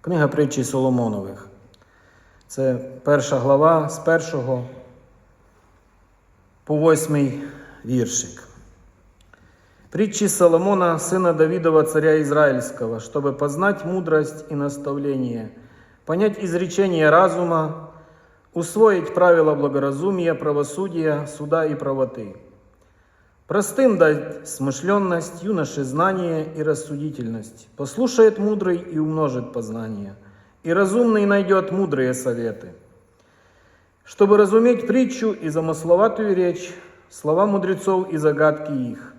Книга притчі Соломонових. Це перша глава з першого по восьмий віршик. Притчи Соломона, сына Давидова, царя Израильского, чтобы познать мудрость и наставление, понять изречение разума, усвоить правила благоразумия, правосудия, суда и правоты. Простым дать смышленность, юноше знание и рассудительность. Послушает мудрый и умножит познание, и разумный найдет мудрые советы. Чтобы разуметь притчу и замысловатую речь, слова мудрецов и загадки их.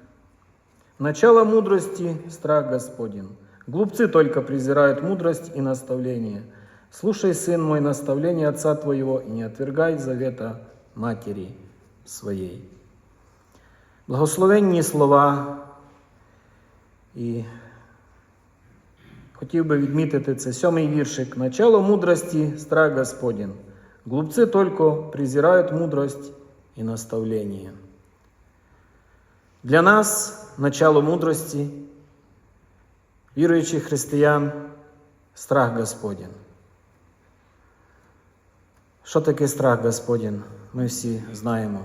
Начало мудрости – страх Господень. Глупцы только презирают мудрость и наставление. Слушай, сын мой, наставление отца твоего, и не отвергай завета матери своей. Благословенні слова. І хотів би відмітити це сьомий віршик. Начало мудрості – страх Господень. Глупцы только презирают мудрость и наставление. Для нас начало мудрості, віруючих християн, страх Господень. Що таке страх Господень? Ми всі знаємо.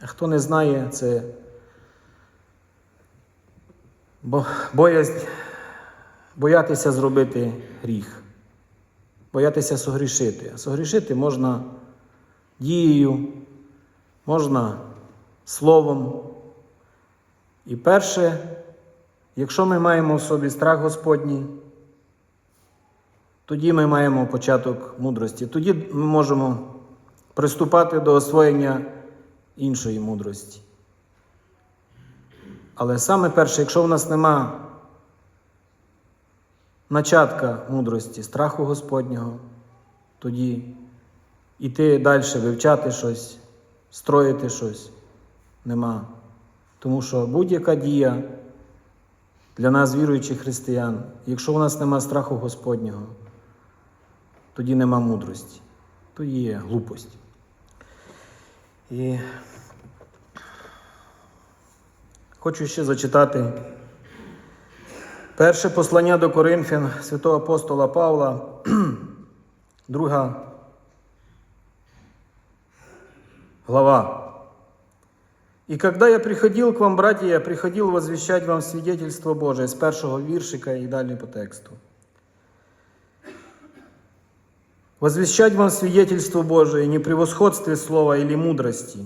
А хто не знає, це бо- боязнь, боятися зробити гріх, боятися согрішити. А согрішити можна дією, можна словом. І перше, якщо ми маємо в собі страх Господній, тоді ми маємо початок мудрості. Тоді ми можемо приступати до освоєння іншої мудрості. Але саме перше, якщо в нас нема начатка мудрості, страху Господнього, тоді йти далі, вивчати щось, строїти щось нема. Тому що будь-яка дія для нас, віруючих християн, якщо у нас нема страху Господнього, тоді нема мудрості, тоді є глупость. І хочу ще зачитати перше послання до Коринфян святого апостола Павла, друга глава. И когда я приходил к вам, братья, я приходил возвещать вам свидетельство Божие с першого віршика і далі по тексту. Возвещать вам свидетельство Божие не превосходстве слова или мудрости,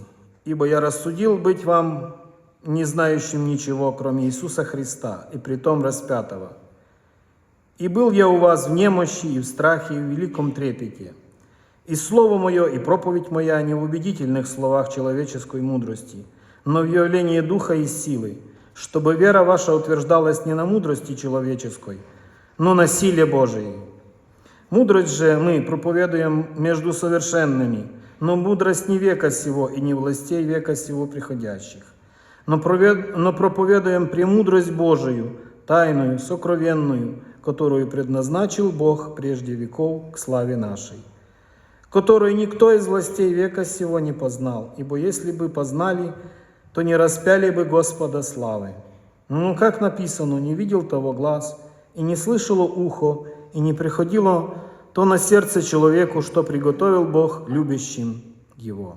ибо я рассудил быть вам не знающим ничего, кроме Иисуса Христа, и притом распятого. И был я у вас в немощи и в страхе, и в великом трепете. И слово мое, и проповедь моя не в убедительных словах человеческой мудрости, но в явлении духа и силы, чтобы вера ваша утверждалась не на мудрости человеческой, но на силе Божией. Мудрость же мы проповедуем между совершенными, но мудрость не века сего и не властей века сего приходящих. Но, но проповедуем премудрость Божию, тайную, сокровенную, которую предназначил Бог прежде веков к славе нашей которую никто из властей века сего не познал, ибо если бы познали, то не распяли бы Господа славы. Ну, как написано, не видел того глаз, и не слышало ухо, и не приходило то на сердце человеку, что приготовил Бог любящим его.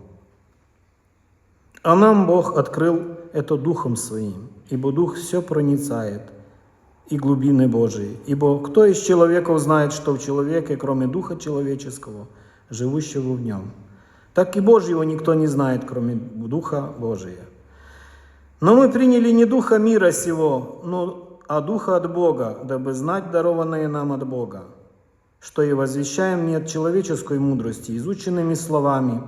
А нам Бог открыл это Духом Своим, ибо Дух все проницает, и глубины Божии. Ибо кто из человеков знает, что в человеке, кроме Духа человеческого, живущего в нем? Так и Божьего никто не знает, кроме Духа Божия. Но мы приняли не Духа мира сего, но, а Духа от Бога, дабы знать дарованное нам от Бога, что и возвещаем не от человеческой мудрости, изученными словами,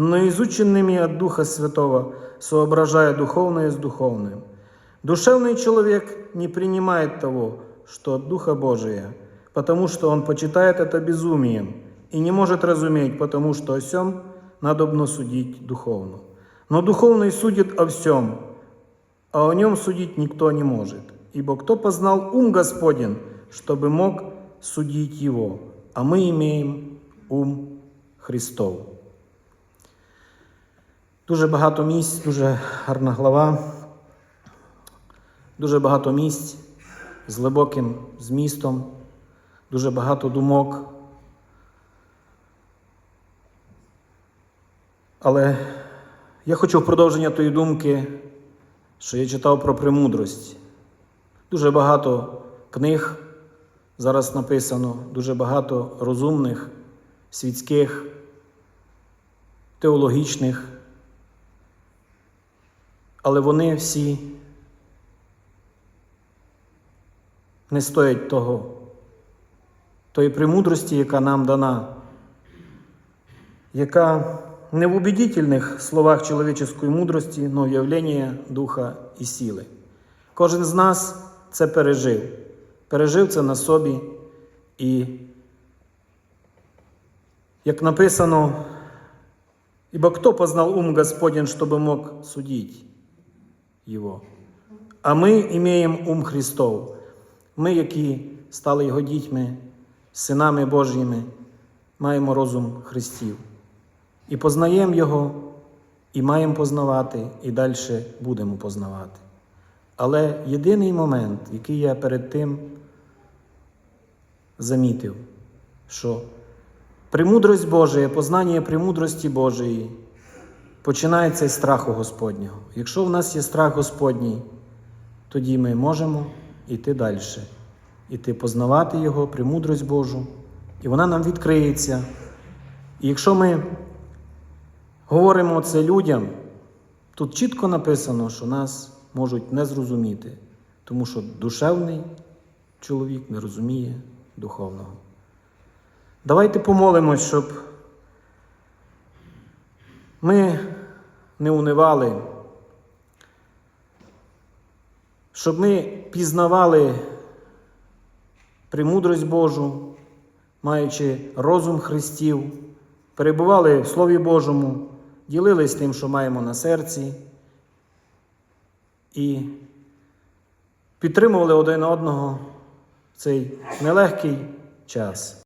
но изученными от Духа Святого, соображая духовное с духовным. Душевный человек не принимает того, что от Духа Божия, потому что он почитает это безумием и не может разуметь, потому что о сем надобно судить духовно. Но духовный судит о всем, а о нем судить никто не может. Ибо кто познал ум Господен, чтобы мог судить его, а мы имеем ум Христов. Дуже багато місць, дуже гарна глава, дуже багато місць з глибоким змістом, дуже багато думок. Але я хочу в продовження тої думки, що я читав про премудрость. Дуже багато книг зараз написано, дуже багато розумних, світських, теологічних. Але вони всі не стоять того, тої премудрості, яка нам дана, яка не в убедительних словах чоловічої мудрості, но в явлення духа і сили. Кожен з нас це пережив, пережив це на собі. І, як написано, ибо кто познал ум Господень, чтобы мог судить его? А ми імеємо ум Христов. Ми, які стали Його дітьми, синами Божіми, маємо розум Христів. І познаємо Його, і маємо познавати, і далі будемо познавати. Але єдиний момент, який я перед тим замітив, що премудрость Божия, познання премудрості Божої починається із страху Господнього. Якщо в нас є страх Господній, тоді ми можемо йти далі, іти познавати Його, премудрость Божу, і вона нам відкриється. І якщо ми говоримо це людям, тут чітко написано, що нас можуть не зрозуміти, тому що душевний чоловік не розуміє духовного. Давайте помолимось, щоб ми не унивали, щоб ми пізнавали премудрость Божу, маючи розум Христів, перебували в Слові Божому, ділились тим, що маємо на серці, і підтримували один одного в цей нелегкий час.